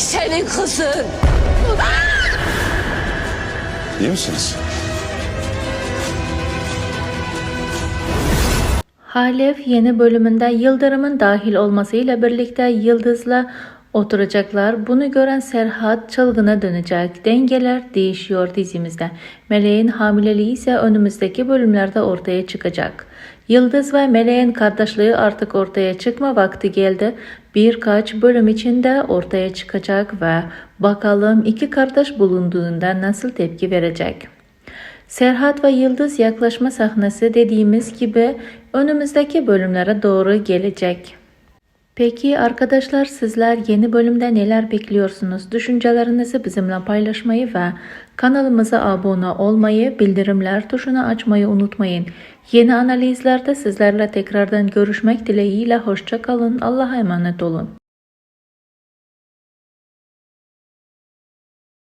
senin kızın. İyi misiniz? Halef yeni bölümünde Yıldırım'ın dahil olmasıyla birlikte Yıldız'la oturacaklar. Bunu gören Serhat çılgına dönecek. Dengeler değişiyor dizimizde. Meleğin hamileliği ise önümüzdeki bölümlerde ortaya çıkacak. Yıldız ve Meleğin kardeşliği artık ortaya çıkma vakti geldi. Birkaç bölüm içinde ortaya çıkacak ve bakalım iki kardeş bulunduğunda nasıl tepki verecek. Serhat ve Yıldız yaklaşma sahnesi dediğimiz gibi önümüzdeki bölümlere doğru gelecek. Peki arkadaşlar sizler yeni bölümde neler bekliyorsunuz? Düşüncelerinizi bizimle paylaşmayı ve kanalımıza abone olmayı, bildirimler tuşunu açmayı unutmayın. Yeni analizlerde sizlerle tekrardan görüşmek dileğiyle hoşça kalın. Allah'a emanet olun.